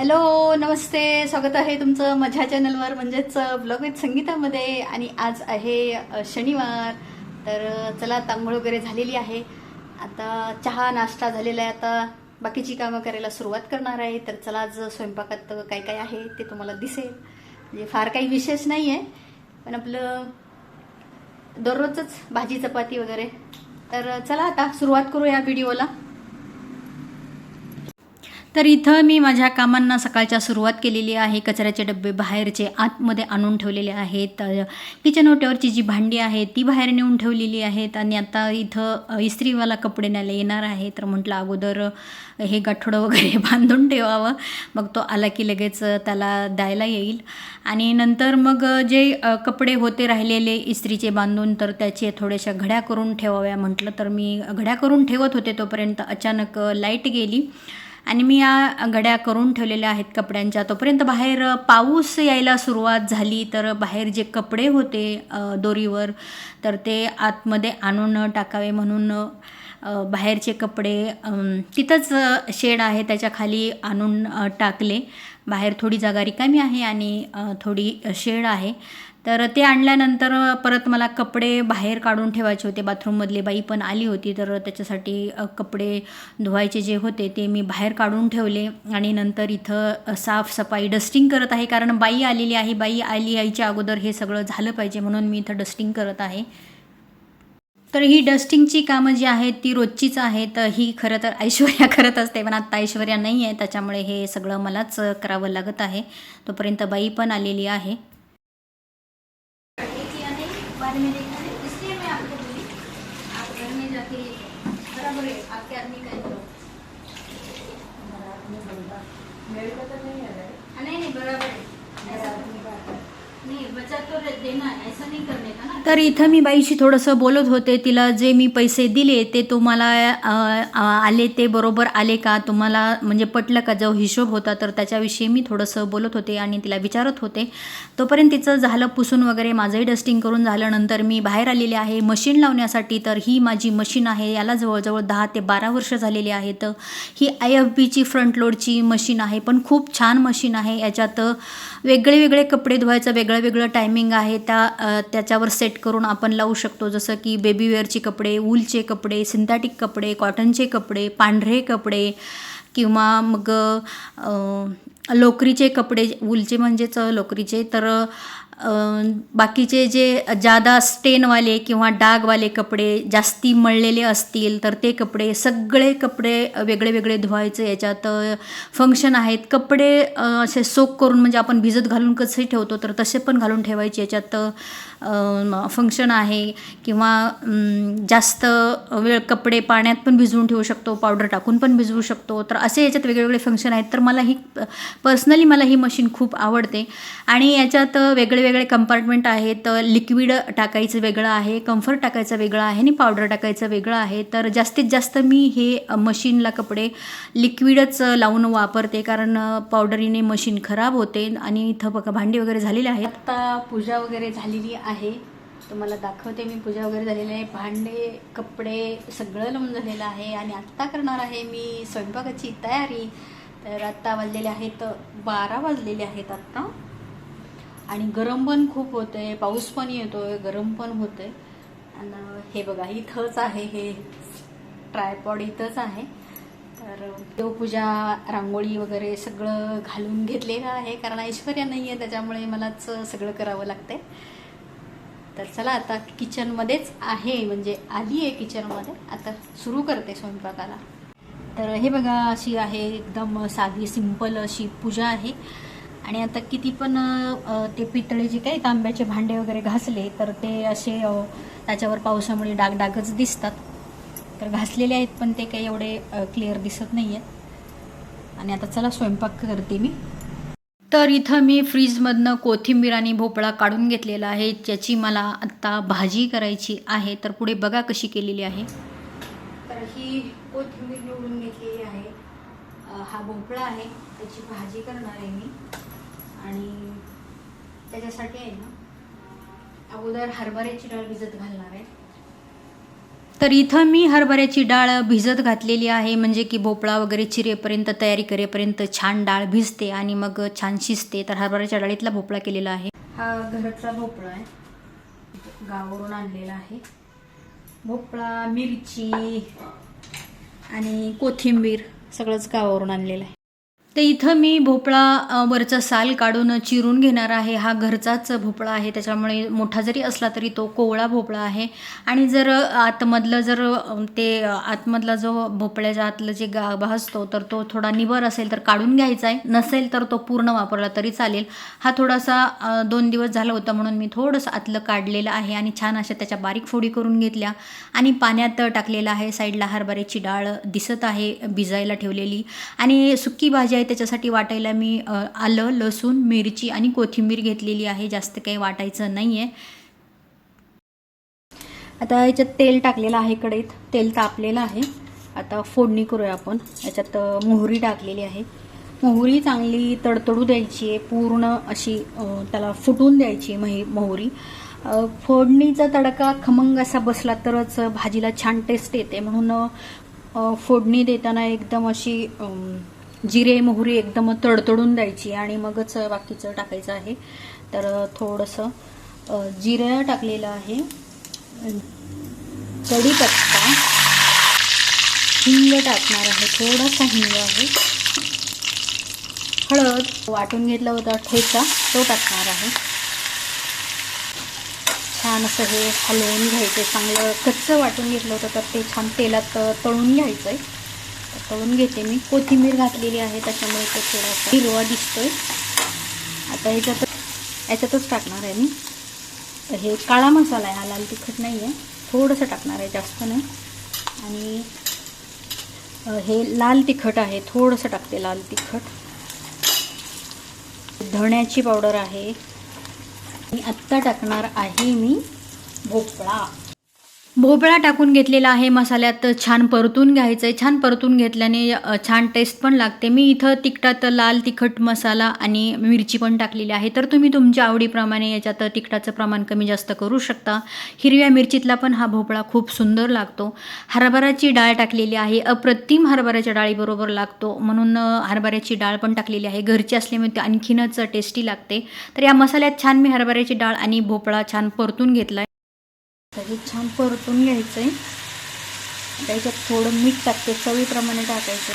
Hello नमस्ते. स्वागत आहे तुमचं माझ्या चॅनलवर म्हणजेच ब्लॉग विथ संगीतामध्ये. आणि आज आहे शनिवार. तर चला तांघोळ वगैरे झालेली आहे. आता चहा नाश्ता झालेला आहे. आता बाकीची कामं करायला सुरुवात करणार आहे. तर चला आज स्वयंपाकात काय काय आहे ते तुम्हाला दिसेल. म्हणजे फार काही विशेष नाही आहे पण आपलं दररोजच भाजी चपाती वगैरे. तर चला आता सुरुवात करू या व्हिडिओला. तर इथं मी माझ्या कामांना सकाळच्या सुरुवात केलेली आहे. कचऱ्याचे डबे बाहेरचे आतमध्ये आणून ठेवलेले आहेत. किचन ओट्यावरची जी भांडी आहे ती बाहेर नेऊन ठेवलेली आहेत. आणि आता इथं इस्त्रीवाला कपडे न्यायला येणार आहे. तर म्हटलं अगोदर हे गाठोडं वगैरे बांधून ठेवावं. मग तो आला की लगेच त्याला द्यायला येईल. आणि नंतर मग जे कपडे होते राहिलेले इस्त्रीचे बांधून तर त्याचे थोड्याशा घड्या करून ठेवाव्या म्हटलं. तर मी घड्या करून ठेवत होते तोपर्यंत अचानक लाइट गेली. आणि मी या घड्या करून ठेवलेल्या आहेत कपड्यांच्या. तोपर्यंत बाहेर पाऊस यायला सुरुवात झाली तर बाहेर जे कपडे होते दोरीवर तर ते आतमध्ये आणून टाकावे म्हणून बाहेरचे कपडे तिथंच शेड आहे त्याच्याखाली आणून टाकले. बाहेर थोडी जागा रिकामी आहे आणि थोडी शेड आहे. तर ते आणल्यानंतर परत मला कपडे बाहेर काढून ठेवायचे होते. बाथरूममधली बाई पण आली होती. तर त्याच्यासाठी कपडे धुवायचे जे होते ते मी बाहेर काढून ठेवले. आणि नंतर इथं साफसफाई डस्टिंग करत आहे. कारण बाई आलेली आहे. बाई आली यायच्या अगोदर हे सगळं झालं पाहिजे म्हणून मी इथं डस्टिंग करत आहे. तर ही डस्टिंगची कामं जी आहेत ती रोजचीच आहेत. ही खरं तर ऐश्वर्या करत असते पण आत्ता ऐश्वर्या नाही आहे त्याच्यामुळे हे सगळं मलाच करावं लागत आहे. तोपर्यंत बाई पण आलेली आहे. मेरे को तो तर इथं मी बाईशी थोडंसं बोलत होते तिला जे मी पैसे दिले ते तुम्हाला आले ते बरोबर आले का? तुम्हाला म्हणजे पटलं का? जो हिशोब होता तर त्याच्याविषयी मी थोडंसं बोलत होते आणि तिला विचारत होते. तोपर्यंत तिचं झालं पुसून वगैरे माझंही डस्टिंग करून झाल्यानंतर मी बाहेर आलेले आहे. मशीन लावण्यासाठी तर ही माझी मशीन आहे. याला जवळजवळ दहा ते बारा वर्ष झालेली आहेत ही आय एफ बीची फ्रंट लोडची मशीन आहे. पण खूप छान मशीन आहे. याच्यात वेगळे वेगळे कपडे धुवायचं वेगळं वेगळं टायमिंग आहे त्या त्याच्यावर सेट करून आपण लावू शकतो. जसं की बेबीवेअरचे कपडे वूलचे कपडे सिंथॅटिक कपडे कॉटनचे कपडे पांढरे कपडे किंवा मग लोकरीचे कपडे वूलचे म्हणजेच लोकरीचे तर बाकीचे जे जादा स्टेनवाले किंवा डागवाले कपडे जास्ती मळलेले असतील तर ते कपडे सगळे कपडे वेगळे वेगळे धुवायचे. याच्यात फंक्शन आहेत. कपडे असे सोक करून म्हणजे आपण भिजत घालून कसे ठेवतो तर तसे पण घालून ठेवायचे. याच्यात फंक्शन आहे किंवा जास्त वेळ कपडे पाण्यात पण भिजवून ठेवू शकतो पावडर टाकून पण भिजवू शकतो. तर असे याच्यात वेगवेगळे फंक्शन आहेत. तर मला ही पर्सनली मला ही मशीन खूप आवडते. आणि याच्यात वेगळे वेगळे कंपार्टमेंट आहेत. लिक्विड टाकायचं वेगळं आहे कम्फर्ट टाकायचं वेगळं आहे आणि पावडर टाकायचं वेगळं आहे. तर जास्तीत जास्त मी हे मशीनला कपडे लिक्विडच लावून वापरते. कारण पावडरीने मशीन खराब होते आणि इथं बघा भांडी वगैरे झालेली आहेत. आता पूजा वगैरे झालेली आहे आहे. तुम्हाला दाखवते मी पूजा वगैरे झालेली आहे. भांडे कपडे सगळं लावून झालेलं आहे. आणि आत्ता करणार आहे मी स्वयंपाकाची तयारी. तर आत्ता वाजलेले आहेत बारा वाजलेले आहेत आत्ता. आणि गरम पण खूप होतंय पाऊस पण येतो आहे गरम पण होतंय. आणि हे बघा इथंच आहे हे. ट्रायपॉड इथंच आहे. तर देवपूजा रांगोळी वगैरे सगळं घालून घेतलेलं आहे. कारण ऐश्वर्या नाही आहे त्याच्यामुळे मलाच सगळं करावं लागतंय. तर चला आता किचनमध्येच आहे म्हणजे आली आहे किचनमध्ये. आता सुरू करते स्वयंपाकाला. तर हे बघा अशी आहे एकदम साधी सिंपल अशी पूजा आहे. आणि आता किती पण ते ते पितळेचे काही तांब्याचे भांडे वगैरे घासले तर ते असे त्याच्यावर पावसामुळे डागडागच दिसतात. तर घासलेले आहेत पण ते काही एवढे क्लिअर दिसत नाही आहेत आणि आता चला स्वयंपाक करते मी. तर इथं मी फ्रीजमधनं कोथिंबीर आणि भोपळा काढून घेतलेला आहे. ज्याची मला आत्ता भाजी करायची आहे. तर पुढे बघा कशी केलेली आहे. तर ही कोथिंबीर निवडून घेतलेली आहे. हा भोपळा आहे. त्याची भाजी करणार आहे मी. आणि त्याच्यासाठी आहे ना अगोदर हरभऱ्याची डाळ भिजत घालणार आहे. तर इथं मी हरभऱ्याची डाळ भिजत घातलेली आहे. म्हणजे की भोपळा वगैरे चिरेपर्यंत तयारी करेपर्यंत छान डाळ भिजते आणि मग छान शिजते. तर हरभऱ्याच्या डाळीतला भोपळा केलेला आहे. हा घरचा भोपळा आहे. गावावरून आणलेला आहे. भोपळा मिरची आणि कोथिंबीर सगळंच गावावरून आणलेलं आहे. तर इथं मी भोपळा वरचा साल काढून चिरून घेणार आहे. हा घरचाच भोपळा आहे. त्याच्यामुळे मोठा जरी असला तरी तो कोवळा भोपळा आहे. आणि जर आतमधलं जर ते आतमधला जो भोपळ्याच्या आतलं जे गाभा असतो तर तो थोडा निबर असेल तर काढून घ्यायचा आहे. नसेल तर तो पूर्ण वापरला तरी चालेल. हा थोडासा दोन दिवस झाला होता म्हणून मी थोडंसं आतलं काढलेलं आहे आणि छान अशा त्याच्या बारीक फोडी करून घेतल्या आणि पाण्यात टाकलेलं आहे. साईडला हरभऱ्याची डाळ दिसत आहे भिजायला ठेवलेली. आणि सुकी भाजी आहे त्याच्यासाठी वाटायला मी आलं लसूण मिरची आणि कोथिंबीर घेतलेली आहे. जास्त काही वाटायचं नाही आहे आता याच्यात तेल टाकलेलं आहे कढईत. तेल तापलेलं आहे. आता फोडणी करूया आपण. याच्यात मोहरी टाकलेली आहे. मोहरी चांगली तडतडू द्यायची आहे. पूर्ण अशी त्याला फुटून द्यायची मही मोहरी. फोडणीचा तडका खमंग असा बसला तरच भाजीला छान टेस्ट येते. म्हणून फोडणी देताना एकदम अशी जिरे मोहरी एकदम तडतडून द्यायची आणि मगच बाकीचं टाकायचं आहे. तर थोडंसं जिरं टाकलेलं आहे. कढीपत्ता. हिंग टाकणार आहे. थोडासा हिंग आहे. हळद वाटून घेतला होता ठेचा तो टाकणार आहे. छान असं हे हलवून घ्यायचं चांगलं कच्चं वाटून घेतलं होतं तर ते छान तेलात तळून घ्यायचं आहे तळून घेते मी. कोथिंबीर घातलेली आहे त्याच्यामुळे तो थोडासा हिरवा दिसतोय. आता ह्याच्यात याच्यातच टाकणार आहे मी. हे काळा मसाला आहे हा लाल तिखट नाही आहे थोडंसं टाकणार आहे जास्त नाही. आणि हे लाल तिखट आहे थोडंसं टाकते लाल तिखट. धण्याची पावडर आहे. आणि आत्ता टाकणार आहे मी भोपळा. भोपळा टाकून घेतलेला आहे मसाल्यात छान परतून घ्यायचं आहे छान परतून घेतल्याने छान टेस्ट पण लागते. मी इथं तिखटात लाल तिखट मसाला आणि मिरची पण टाकलेली आहे. तर तुम्ही तुमच्या आवडीप्रमाणे याच्यात तिखटाचं प्रमाण कमी जास्त करू शकता. हिरव्या मिरचीतला पण हा भोपळा खूप सुंदर लागतो. हरभऱ्याची डाळ टाकलेली आहे. अप्रतिम हरभऱ्याच्या डाळीबरोबर लागतो. म्हणून हरभऱ्याची डाळ पण टाकलेली आहे. घरची असल्यामुळे म्हणजे ते आणखीनच टेस्टी लागते. तर या मसाल्यात छान मी हरभऱ्याची डाळ आणि भोपळा छान परतून घेतला तर हे छान परतून घ्यायचं आहे त्याच्यात थोडं मीठ टाकते चवीप्रमाणे टाकायचं.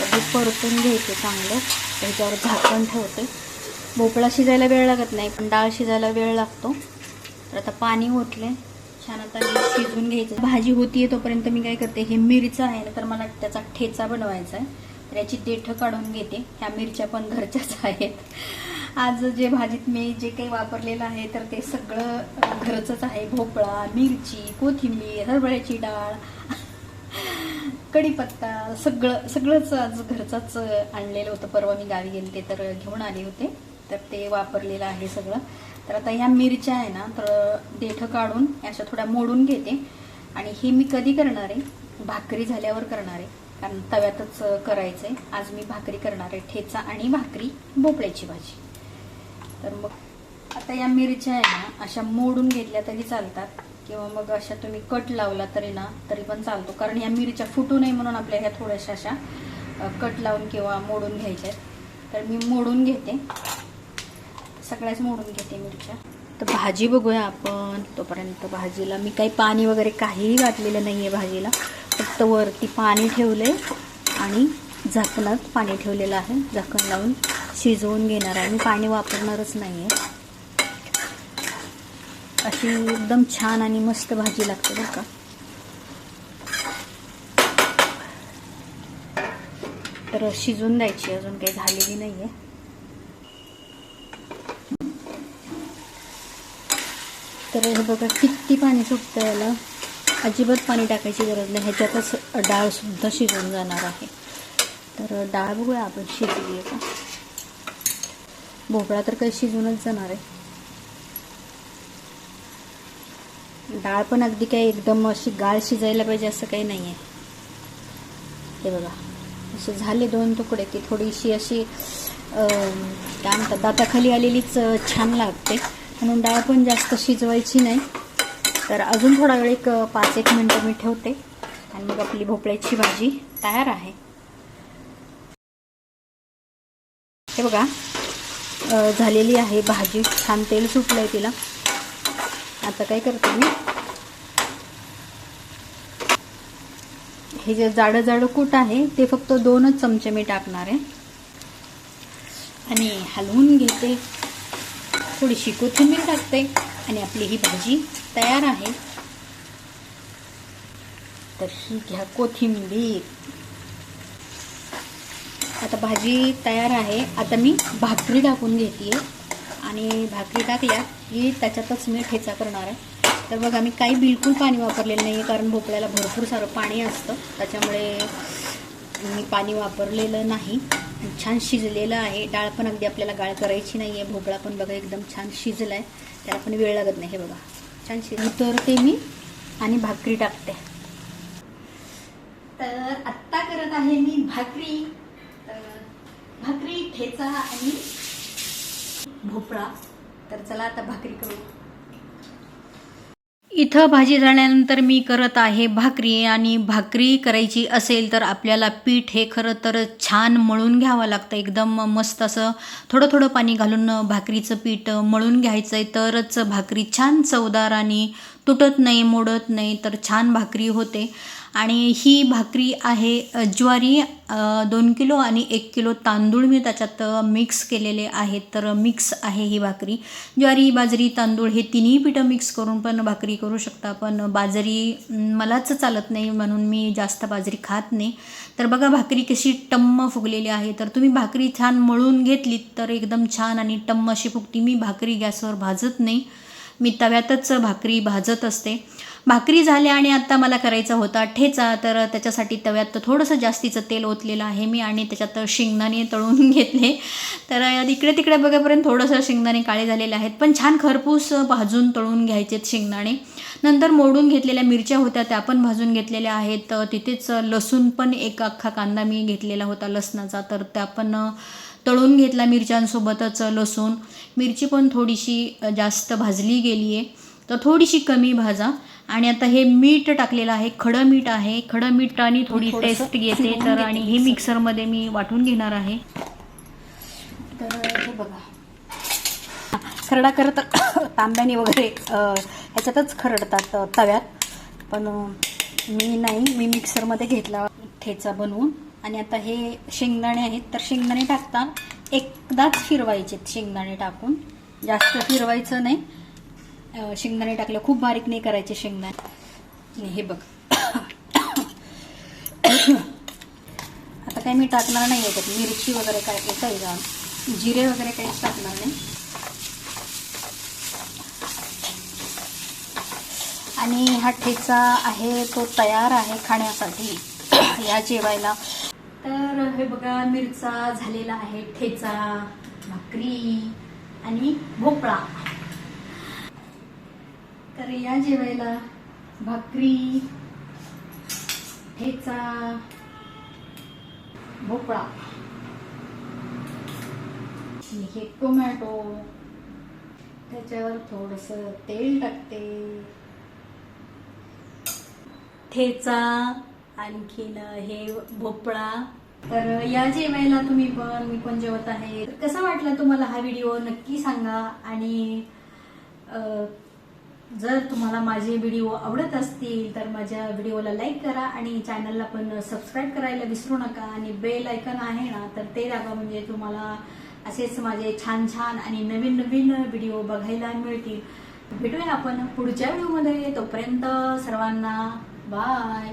तर हे परतून घ्यायचं चांगलं. त्याच्यावर झाकण ठेवते. भोपळा शिजायला वेळ लागत नाही पण डाळ शिजायला वेळ लागतो. तर आता पाणी ओतले छान आता हे शिजून घ्यायचं. भाजी होतीये तोपर्यंत मी काय करते हे मिरचं आहे ना तर मला त्याचा ठेचा बनवायचा आहे. तर याची देठं काढून घेते. ह्या मिरच्या पण घरच्याच आहेत. आज जे भाजीत मी जे काही वापरलेलं आहे तर ते सगळं घरचंच आहे. भोपळा मिरची कोथिंबीर हरभऱ्याची डाळ कढीपत्ता सगळं सगळंच आज घरचाच आणलेलं होतं. परवा मी गावी गेले ते तर घेऊन आले होते. तर ते वापरलेलं आहे सगळं. तर आता ह्या मिरच्या आहे ना तर देठं काढून अशा थोड्या मोडून घेते. आणि हे मी कधी करणार आहे? भाकरी झाल्यावर करणार आहे. कारण तव्यातच करायचं आहे आज मी भाकरी करणार आहे ठेचा आणि भाकरी भोपळ्याची भाजी. तर मग आता या मिरच्या आहे ना अशा मोडून घेतल्या तरी चालतात. किंवा मग अशा तुम्ही कट लावला तरी ना तरी पण चालतो. कारण या मिरच्या फुटू नये म्हणून आपल्या ह्या थोड्याशा अशा कट लावून किंवा मोडून घ्यायच्या आहेत. तर मी मोडून घेते. सगळ्याच मोडून घेते मिरच्या. तर भाजी बघूया आपण. तोपर्यंत भाजीला मी काही पाणी वगैरे काहीही घातलेलं नाही आहे भाजीला. फक्त वरती पाणी ठेवलं आणि झाकणात पाणी ठेवलेलं आहे. झाकण लावून शिजवून घेणार आहे. मी पाणी वापरणारच नाही आहे अशी एकदम छान आणि मस्त भाजी लागते बरं का. तर शिजून द्यायची अजून काही झालेली नाही आहे तर हे बघा किती पाणी सुटतं याला. अजिबात पाणी टाकायची गरज नाही. ह्याच्यातच डाळसुद्धा शिजून जाणार आहे. तर डाळ बघूया आपण शिजली आहे का. भोपळा तर काही शिजूनच जाणार आहे. डाळ पण अगदी काही एकदम अशी गाळ शिजायला पाहिजे असं काही नाही आहे हे बघा असे झाले दोन तुकडे की थोडीशी अशी काय म्हणतात दाताखाली आलेलीच छान लागते. म्हणून डाळ पण जास्त शिजवायची नाही. तर अजून थोडा वेळ एक पाच एक मिनटं मी ठेवते. आणि मग आपली भोपळ्याची भाजी तयार आहे. हे बघा झालेली आहे. भाजी छान तेल सुटलं आहे तिला. आता काय करते मी? हे जे जाडं जाडं कूट आहे ते फक्त दोनच चमचे मी टाकणार आहे. आणि हलवून घेते. थोडीशी कोथिंबीर टाकते आणि आपली ही भाजी तयार आहे. तर ही घ्या कोथिंबीर. आता भाजी तयार आहे. आता मी भाकरी टाकून घेते आणि भाकरी टाकल्या की त्याच्यातच मी ठेचा करणार आहे. तर बघा मी काही बिलकुल पाणी वापरलेलं नाही आहे कारण भोपळ्याला भरपूर सारं पाणी असतं. त्याच्यामुळे मी पाणी वापरलेलं नाही. छान शिजलेलं आहे. डाळ पण अगदी आपल्याला गाळ करायची नाही आहे भोपळा पण बघा एकदम छान शिजला आहे त्याला पण वेळ लागत नाही हे बघा. छान शिज तर ते मी आणि भाकरी टाकते. तर आत्ता करत आहे मी भाकरी. भाकरी ठेचा आणि भोपळा. तर चला आता भाकरी करू. इथं भाजी झाल्यानंतर मी करत आहे भाकरी आणि भाकरी करायची असेल तर आपल्याला पीठ हे खरं तर छान मळून घ्यावं लागतं. एकदम मस्त असं थोडं थोडं पाणी घालून भाकरीचं पीठ मळून घ्यायचं आहे तरच भाकरी छान चवदार आणि तुटत नाही मोडत नाही तर छान भाकरी होते. आणि ही भाकरी आहे ज्वारी दोन किलो आणि एक किलो तांदूळ मी त्याच्यात मिक्स केलेले आहेत. तर मिक्स आहे ही भाकरी. ज्वारी बाजरी तांदूळ हे तिन्ही पिठं मिक्स करून पण भाकरी करू शकता. पण बाजरी मलाच चालत नाही म्हणून मी जास्त बाजरी खात नाही. तर बघा भाकरी कशी टम्म फुगलेली आहे. तर तुम्ही भाकरी छान मळून घेतली तर एकदम छान आणि टम्म अशी फुगती. मी भाकरी गॅसवर भाजत नाही. मी तव्यातच भाकरी भाजत असते. भाकरी झाल्या आणि आत्ता मला करायचा होता ठेचा तर त्याच्यासाठी तव्यात थोडंसं जास्तीचं तेल ओतलेलं आहे मी आणि त्याच्यात शेंगदाणे तळून घेतले. तर इकडे तिकडे बघेपर्यंत थोडंसं शेंगदाणे काळे झालेले आहेत पण छान खरपूस भाजून तळून घ्यायचेत शेंगदाणे. नंतर मोडून घेतलेल्या मिरच्या होत्या त्या पण भाजून घेतलेल्या आहेत. तिथेच लसूण पण एक अख्खा कांदा मी घेतलेला होता लसणाचा तर त्या पण तळून घेतला मिरच्यांसोबतच लसूण. मिरची पण थोडीशी जास्त भाजली गेली आहे तर थोडीशी कमी भाजा. आणि आता हे मीठ टाकलेलं आहे खडं मीठ आहे. खडं मीठ आणि थोडी टेस्ट घेते तर आणि हे मिक्सर. मिक्सरमध्ये मी वाटून घेणार आहे. तर हे बघा. खरडा करत तांब्याने वगैरे ह्याच्यातच खरडतात तव्यात. पण मी नाही. मी मिक्सरमध्ये घेतला ठेचा बनवून. आणि आता हे शेंगदाणे आहेत. तर शेंगदाणे टाकता एकदाच फिरवायचे शेंगदाणे टाकून. जास्त फिरवायचं नाही. शेंगदाणे टाकलं. खूप बारीक नाही करायचे शेंगदाणे. हे बघ. आता काही मी टाकणार नाही याच्यात मिरची वगैरे काय काय काही जिरे वगैरे काहीच टाकणार नाही. आणि हा ठेचा आहे तो तयार आहे खाण्यासाठी. या जेवायला. तर हे बघा मिरचा झालेला आहे ठेचा भाकरी आणि भोपळा. तर या जेवायला भाकरी ठेचा भोपळा. हे टोमॅटो. त्याच्यावर थोडस तेल टाकते. ठेचा आणखीन हे भोपळा. तर या जेवायला तुम्ही पण मी पण जेवत आहे. तर कसा वाटला तुम्हाला हा व्हिडिओ? नक्की सांगा. आणि जर तुम्हाला माझे व्हिडिओ आवडत असतील तर माझ्या व्हिडिओला लाईक करा आणि चॅनलला पण सबस्क्राईब करायला विसरू नका. आणि बेल ऐकन आहे ना तर ते दाबा म्हणजे तुम्हाला असेच माझे छान छान आणि नवीन नवीन व्हिडिओ बघायला मिळतील. भेटूया आपण पुढच्या व्हिडिओमध्ये तोपर्यंत सर्वांना बाय